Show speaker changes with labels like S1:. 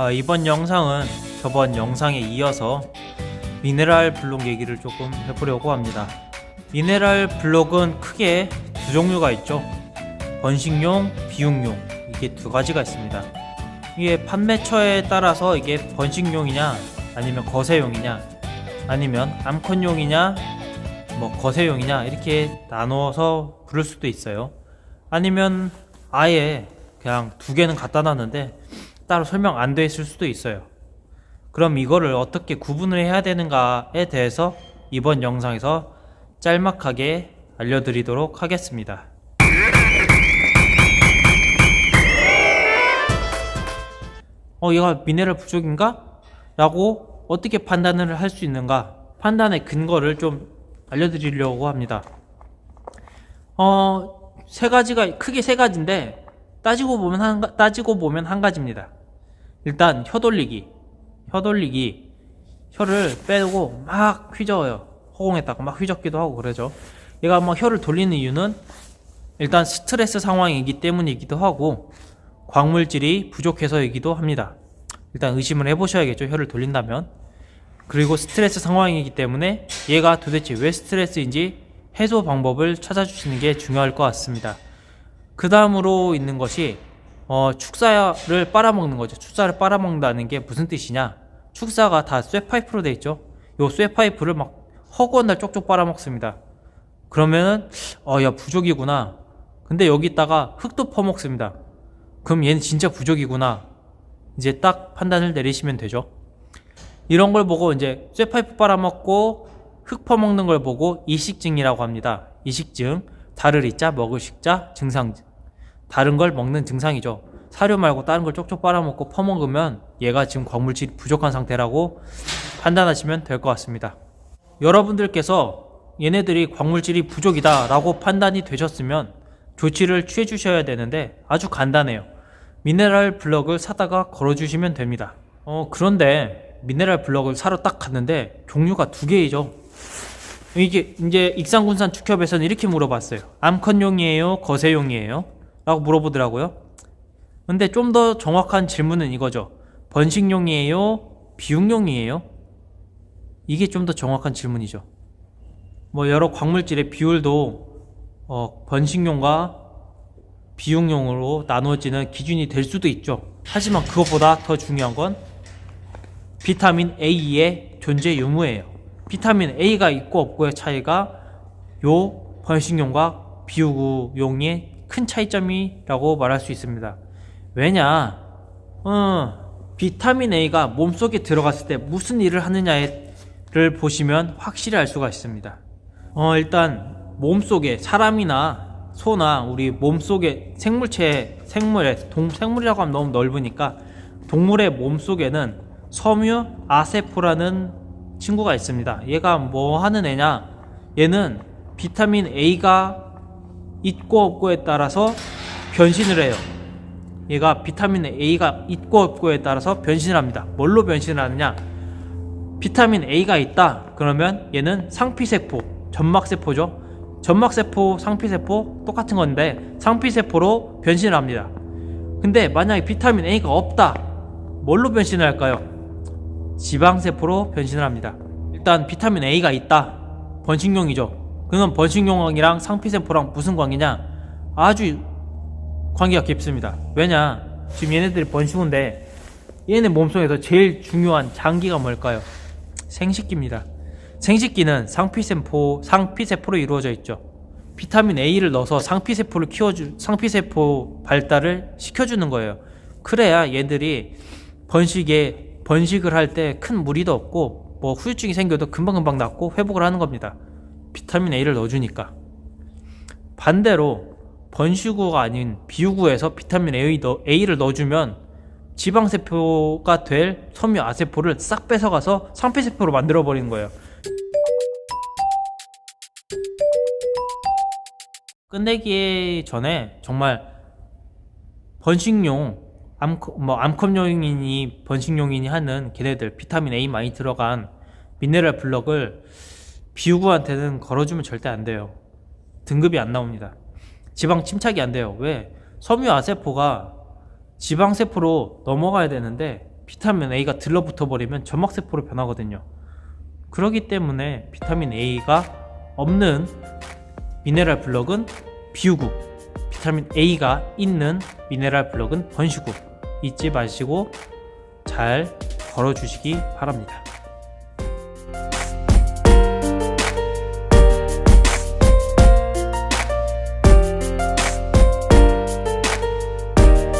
S1: 아, 이번 영상은 저번 영상에 이어서 미네랄 블록 얘기를 조금 해보려고 합니다. 미네랄 블록은 크게 두 종류가 있죠. 번식용, 비육용 이게 두 가지가 있습니다. 이게 판매처에 따라서 이게 번식용이냐 아니면 거세용이냐 아니면 암컷용이냐 뭐 거세용이냐 이렇게 나눠서 부를 수도 있어요. 아니면 아예 그냥 두 개는 갖다 놨는데 따로 설명 안 돼 있을 수도 있어요. 그럼 이거를 어떻게 구분을 해야 되는가에 대해서 이번 영상에서 짤막하게 알려드리도록 하겠습니다. 어, 얘가 미네랄 부족인가? 라고 어떻게 판단을 할 수 있는가? 판단의 근거를 좀 알려드리려고 합니다. 어, 세 가지가, 크게 세 가지인데, 따지고 보면 한, 가- 따지고 보면 한 가지입니다. 일단, 혀 돌리기. 혀 돌리기. 혀를 빼고 막 휘저어요. 허공에다가 막 휘젓기도 하고 그러죠. 얘가 뭐 혀를 돌리는 이유는 일단 스트레스 상황이기 때문이기도 하고, 광물질이 부족해서이기도 합니다. 일단 의심을 해보셔야겠죠. 혀를 돌린다면. 그리고 스트레스 상황이기 때문에 얘가 도대체 왜 스트레스인지 해소 방법을 찾아주시는 게 중요할 것 같습니다. 그 다음으로 있는 것이 어, 축사를 빨아먹는 거죠. 축사를 빨아먹는다는 게 무슨 뜻이냐? 축사가 다 쇠파이프로 돼 있죠. 요 쇠파이프를 막 허구한 날 쪽쪽 빨아먹습니다. 그러면은 어, 야 부족이구나. 근데 여기다가 흙도 퍼먹습니다. 그럼 얘는 진짜 부족이구나. 이제 딱 판단을 내리시면 되죠. 이런 걸 보고 이제 쇠파이프 빨아먹고 흙 퍼먹는 걸 보고 이식증이라고 합니다. 이식증, 달을 잊자, 먹을 식자, 증상. 다른 걸 먹는 증상이죠. 사료 말고 다른 걸 쪽쪽 빨아먹고 퍼먹으면 얘가 지금 광물질이 부족한 상태라고 판단하시면 될 것 같습니다. 여러분들께서 얘네들이 광물질이 부족이다 라고 판단이 되셨으면 조치를 취해 주셔야 되는데 아주 간단해요. 미네랄 블럭을 사다가 걸어주시면 됩니다. 어, 그런데 미네랄 블럭을 사러 딱 갔는데 종류가 두 개이죠. 이게 이제 익산군산 축협에서는 이렇게 물어봤어요. 암컷용이에요? 거세용이에요? 라고 물어보더라고요. 근데 좀 더 정확한 질문은 이거죠. 번식용이에요? 비육용이에요? 이게 좀 더 정확한 질문이죠. 뭐 여러 광물질의 비율도 어, 번식용과 비용용으로 나누어지는 기준이 될 수도 있죠. 하지만 그것보다 더 중요한 건 비타민 A의 존재 유무예요. 비타민 A가 있고 없고의 차이가 요 번식용과 비유구용의 큰 차이점이라고 말할 수 있습니다. 왜냐? 어, 비타민 A가 몸속에 들어갔을 때 무슨 일을 하느냐를 보시면 확실히 알 수가 있습니다. 어, 일단 몸속에 사람이나 소나 우리 몸속에 생물체 생물의 동 생물이라고 하면 너무 넓으니까 동물의 몸속에는 섬유 아세포라는 친구가 있습니다. 얘가 뭐 하는 애냐? 얘는 비타민 A가 있고 없고에 따라서 변신을 해요. 얘가 비타민 A가 있고 없고에 따라서 변신을 합니다. 뭘로 변신을 하느냐? 비타민 A가 있다. 그러면 얘는 상피세포, 점막세포죠. 점막세포, 상피세포 똑같은 건데 상피세포로 변신을 합니다. 근데 만약에 비타민 A가 없다. 뭘로 변신을 할까요? 지방세포로 변신을 합니다. 일단 비타민 A가 있다. 번식용이죠. 그건 번식용이랑 상피세포랑 무슨 관계냐? 아주 관계가 깊습니다. 왜냐? 지금 얘네들이 번식인데 얘네 몸속에서 제일 중요한 장기가 뭘까요? 생식기입니다. 생식기는 상피세포, 상피세포로 이루어져 있죠. 비타민 A를 넣어서 상피세포를 키워주, 상피세포 발달을 시켜주는 거예요. 그래야 얘들이 번식에, 번식을 할 때 큰 무리도 없고, 뭐 후유증이 생겨도 금방금방 낫고 회복을 하는 겁니다. 비타민 A를 넣어주니까. 반대로 번식구가 아닌 비유구에서 비타민 A 넣- A를 넣어주면 지방세포가 될 섬유 아세포를 싹 뺏어가서 상피세포로 만들어버리는 거예요. 끝내기 전에 정말 번식용 암컷 뭐 암컷용이니 번식용이니 하는 걔네들 비타민 A 많이 들어간 미네랄 블럭을 비우구한테는 걸어주면 절대 안 돼요. 등급이 안 나옵니다. 지방 침착이 안 돼요. 왜? 섬유 아세포가 지방 세포로 넘어가야 되는데 비타민 A가 들러붙어 버리면 점막 세포로 변하거든요. 그렇기 때문에 비타민 A가 없는 미네랄 블럭은 비우고 비타민 A가 있는 미네랄 블럭은 번시고 잊지 마시고 잘 걸어주시기 바랍니다.